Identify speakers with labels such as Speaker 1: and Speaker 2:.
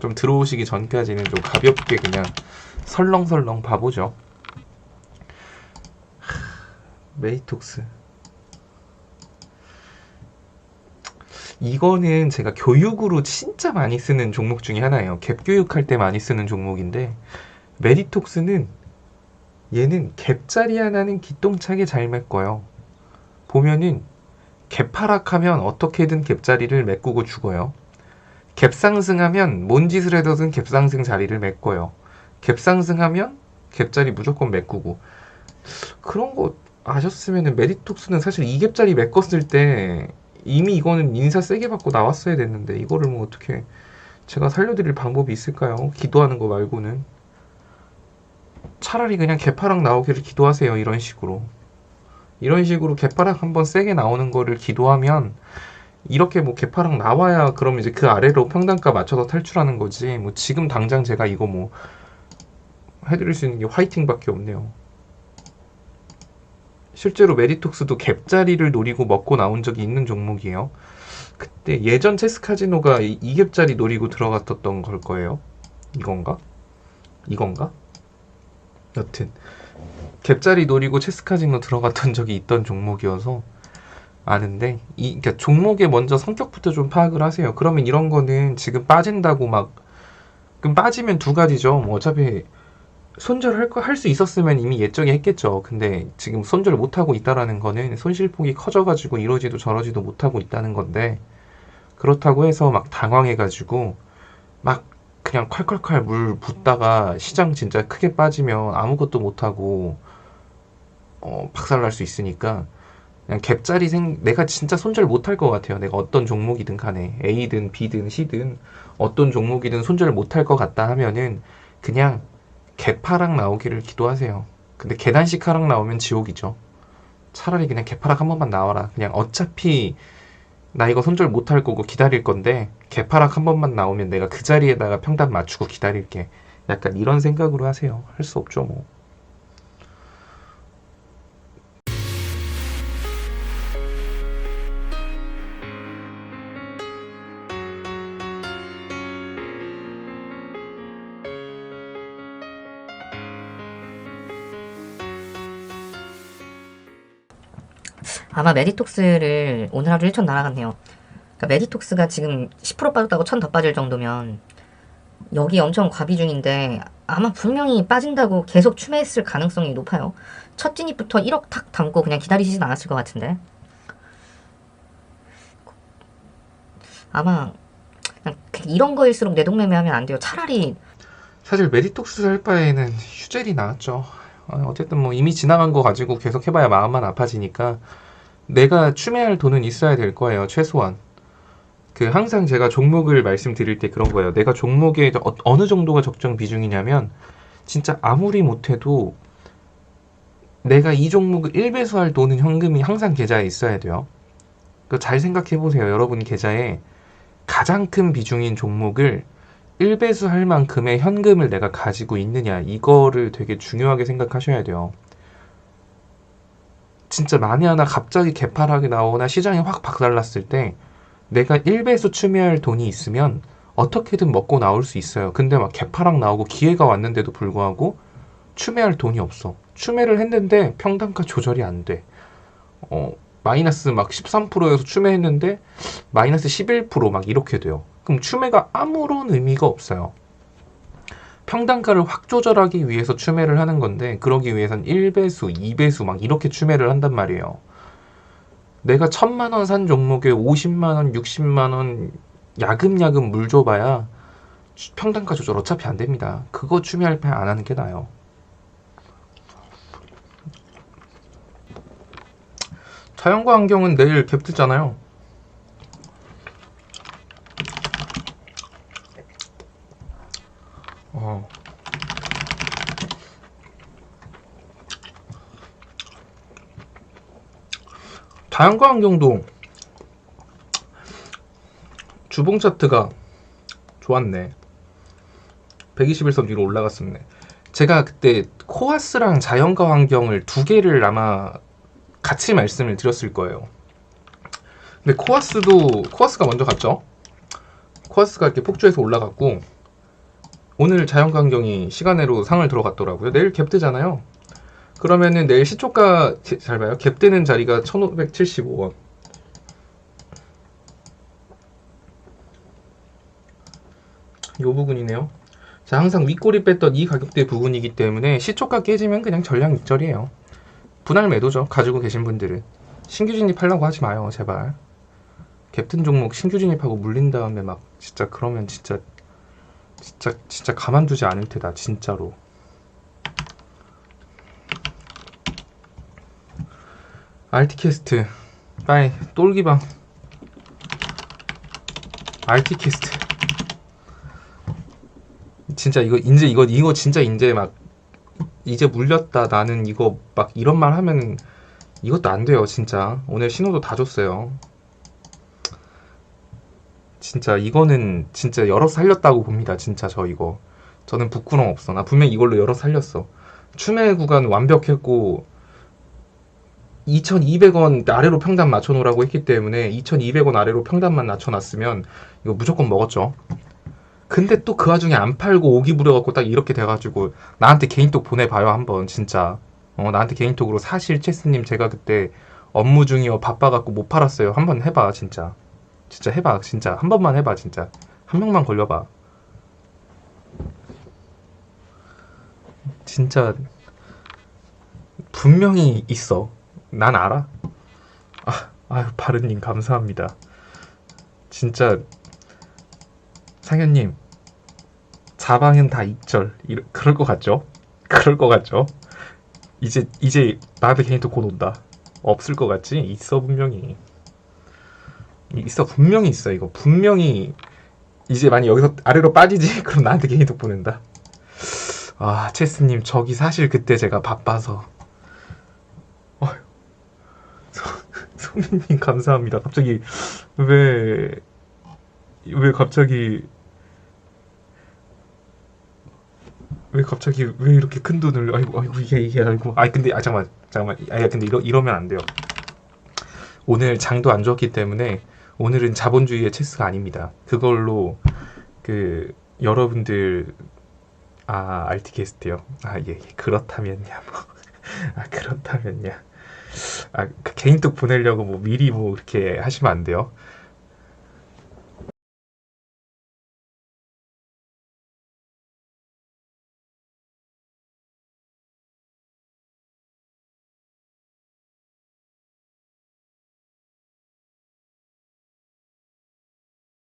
Speaker 1: 좀 들어오시기 전까지는 좀 가볍게 그냥 설렁설렁 봐보죠. 하, 메이톡스. 이거는 제가 교육으로 진짜 많이 쓰는 종목 중에 하나예요. 갭 교육할 때 많이 쓰는 종목인데 메리톡스는 얘는 갭자리 하나는 기똥차게 잘 메꿔요. 보면은 갭 하락하면 어떻게든 갭자리를 메꾸고 죽어요. 갭 상승하면 뭔 짓을 해서든 갭 상승 자리를 메꿔요. 갭 상승하면 갭자리 무조건 메꾸고 그런 거 아셨으면은 메리톡스는 사실 이 갭자리 메꿨을 때 이미 이거는 인사 세게 받고 나왔어야 됐는데 이거를 뭐 어떻게 제가 살려드릴 방법이 있을까요? 기도하는 거 말고는 차라리 그냥 개파락 나오기를 기도하세요 이런 식으로 이런 식으로 개파락 한번 세게 나오는 거를 기도하면 이렇게 뭐 개파락 나와야 그럼 이제 그 아래로 평단가 맞춰서 탈출하는 거지 뭐 지금 당장 제가 이거 뭐 해드릴 수 있는 게 화이팅밖에 없네요 실제로 메리톡스도 갭자리를 노리고 먹고 나온 적이 있는 종목이에요. 그때 예전 체스 카지노가 이, 이 갭자리 노리고 들어갔었던 걸 거예요. 이건가? 이건가? 여튼 갭자리 노리고 체스 카지노 들어갔던 적이 있던 종목이어서 아는데 이 그러니까 종목의 먼저 성격부터 좀 파악을 하세요. 그러면 이런 거는 지금 빠진다고 막 그럼 빠지면 두 가지죠. 뭐 어차피 손절할 거 할 수 있었으면 이미 예정에 했겠죠. 근데 지금 손절 못 하고 있다라는 거는 손실폭이 커져가지고 이러지도 저러지도 못 하고 있다는 건데 그렇다고 해서 막 당황해가지고 막 그냥 콸콸콸 물 붓다가 시장 진짜 크게 빠지면 아무것도 못 하고 어, 박살 날 수 있으니까 그냥 갭자리 생 내가 진짜 손절 못할 것 같아요. 내가 어떤 종목이든 간에 A든 B든 C든 어떤 종목이든 손절 못할 것 같다 하면은 그냥 개파락 나오기를 기도하세요. 근데 계단식 하락 나오면 지옥이죠. 차라리 그냥 개파락 한 번만 나와라. 그냥 어차피 나 이거 손절 못할 거고 기다릴 건데 개파락 한 번만 나오면 내가 그 자리에다가 평단 맞추고 기다릴게. 약간 이런 생각으로 하세요. 할 수 없죠 뭐.
Speaker 2: 아마 메디톡스를 오늘 하루 1천 날아갔네요. 그러니까 메디톡스가 지금 10% 빠졌다고 1000 더 빠질 정도면 여기 엄청 과비 중인데 아마 분명히 빠진다고 계속 추매했을 가능성이 높아요. 첫 진입부터 1억 탁 담고 그냥 기다리시진 않았을 것 같은데 아마 이런 거일수록 내동매매하면 안 돼요. 차라리
Speaker 1: 사실 메디톡스 할 바에는 휴젤이 나았죠. 어, 어쨌든 뭐 이미 지나간 거 가지고 계속 해봐야 마음만 아파지니까 내가 추매할 돈은 있어야 될 거예요. 최소한. 그 항상 제가 종목을 말씀드릴 때 그런 거예요. 내가 종목에 어, 어느 정도가 적정 비중이냐면 진짜 아무리 못해도 내가 이 종목을 1배수 할 돈은 현금이 항상 계좌에 있어야 돼요. 그잘 생각해 보세요. 여러분 계좌에 가장 큰 비중인 종목을 1배수 할 만큼의 현금을 내가 가지고 있느냐 이거를 되게 중요하게 생각하셔야 돼요. 진짜 만에 하나 갑자기 개파락이 나오거나 시장이 확 박살났을 때 내가 1배수 추매할 돈이 있으면 어떻게든 먹고 나올 수 있어요. 근데 막 개파락 나오고 기회가 왔는데도 불구하고 추매할 돈이 없어. 추매를 했는데 평단가 조절이 안 돼. 어, 마이너스 막 13%에서 추매했는데 마이너스 11%막 이렇게 돼요. 그럼 추매가 아무런 의미가 없어요. 평단가를 확 조절하기 위해서 추매를 하는 건데 그러기 위해선 1배수, 2배수 막 이렇게 추매를 한단 말이에요. 내가 천만 원 산 종목에 50만 원, 60만 원 야금야금 물 줘봐야 추- 평단가 조절 어차피 안 됩니다. 그거 추매할 바안 하는 게 나아요. 자연과 환경은 내일 갭 뜨잖아요. 어. 자연과 환경도 주봉 차트가 좋았네. 121선 위로 올라갔었네. 제가 그때 코아스랑 자연과 환경을 두 개를 아마 같이 말씀을 드렸을 거예요. 근데 코아스도 코아스가 먼저 갔죠. 코아스가 이렇게 폭주해서 올라갔고 오늘 자연광경이 시간으로 상을 들어갔더라고요. 내일 갭 뜨잖아요. 그러면은 내일 시초가 제- 잘 봐요. 갭 뜨는 자리가 1575원. 요 부분이네요. 자, 항상 윗꼬리 뺐던 이 가격대 부분이기 때문에 시초가 깨지면 그냥 전량 익절이에요. 분할 매도죠. 가지고 계신 분들은. 신규 진입하려고 하지 마요, 제발. 갭튼 종목 신규 진입하고 물린 다음에 막 진짜 그러면 진짜 진짜 진짜 가만두지 않을 테다, 진짜로. 알티캐스트. 빠이 똘기방. 알티캐스트. 진짜 이거 인제 이거 이거 진짜 인제 막 이제 물렸다 나는 이거 막 이런 말 하면 이것도 안 돼요 진짜. 오늘 신호도 다 줬어요 진짜 이거는 진짜 열어 살렸다고 봅니다 진짜 저 이거 저는 부끄럼 없어 나 분명 이걸로 열어 살렸어 추매 구간 완벽했고 2,200원 아래로 평단 맞춰놓으라고 했기 때문에 2,200원 아래로 평단만 낮춰놨으면 이거 무조건 먹었죠. 근데 또 그 와중에 안 팔고 오기 부려갖고 딱 이렇게 돼가지고 나한테 개인톡 보내봐요 한번 진짜. 어 나한테 개인톡으로 사실 체스님 제가 그때 업무 중이어 바빠갖고 못 팔았어요. 한번 해봐 진짜. 진짜 해봐 진짜 한 번만 해봐 진짜 한 명만 걸려봐. 진짜 분명히 있어. 난 알아. 아, 아유, 바른님 감사합니다. 진짜 상현님 자방은 다 익절 이러, 그럴 것 같죠? 그럴 것 같죠? 이제 이제 나한테 개인톡 곧 온다. 없을 것 같지? 있어 분명히. 있어 분명히 있어 이거 분명히 이제 만약 여기서 아래로 빠지지 그럼 나한테 개인톡 보낸다. 아 체스님 저기 사실 그때 제가 바빠서 소민님 감사합니다. 갑자기 왜왜 갑자기 왜 갑자기 왜 이렇게 큰 돈을 아이고 아이고 이게 이게 아이고 아이 근데 아 잠깐만 잠깐만 아야 근데 이러 이러면 안 돼요. 오늘 장도 안 좋았기 때문에 오늘은 자본주의의 체스가 아닙니다. 그걸로 그 여러분들 아 알티캐스트요. 아 예, 예. 그렇다면야 뭐. 아 그렇다면야. 아, 그 개인톡 보내려고 뭐 미리 뭐 그렇게 하시면 안 돼요.